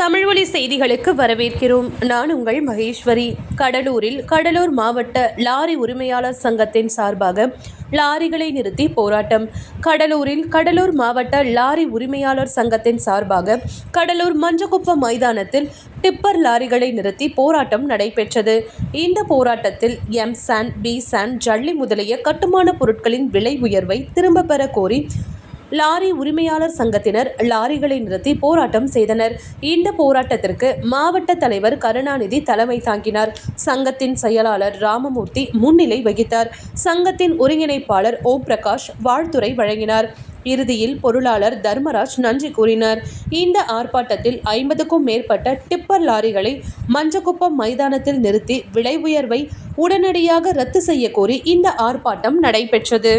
தமிழ்வழி செய்திகளுக்கு வரவேற்கிறோம். நான் உங்கள் மகேஸ்வரி. கடலூரில் கடலூர் மாவட்ட லாரி உரிமையாளர் சங்கத்தின் சார்பாக லாரிகளை நிறுத்தி போராட்டம். கடலூரில் கடலூர் மாவட்ட லாரி உரிமையாளர் சங்கத்தின் சார்பாக கடலூர் மஞ்சக்குப்பம் மைதானத்தில் டிப்பர் லாரிகளை நிறுத்தி போராட்டம் நடைபெற்றது. இந்த போராட்டத்தில் எம் சான் பி சான் ஜல்லி முதலிய கட்டுமான பொருட்களின் விலை உயர்வை திரும்பப் பெற கோரி லாரி உரிமையாளர் சங்கத்தினர் லாரிகளை நிறுத்தி போராட்டம் செய்தனர். இந்த போராட்டத்திற்கு மாவட்ட தலைவர் கருணாநிதி தலைமை தாங்கினார். சங்கத்தின் செயலாளர் ராமமூர்த்தி முன்னிலை வகித்தார். சங்கத்தின் ஒருங்கிணைப்பாளர் ஓம் பிரகாஷ் வாழ்த்துரை வழங்கினார். இறுதியில் பொருளாளர் தர்மராஜ் நன்றி கூறினார். இந்த ஆர்ப்பாட்டத்தில் ஐம்பதுக்கும் மேற்பட்ட டிப்பர் லாரிகளை மஞ்சக்குப்பம் மைதானத்தில் நிறுத்தி விலை உயர்வை உடனடியாக ரத்து செய்ய கோரி இந்த ஆர்ப்பாட்டம் நடைபெற்றது.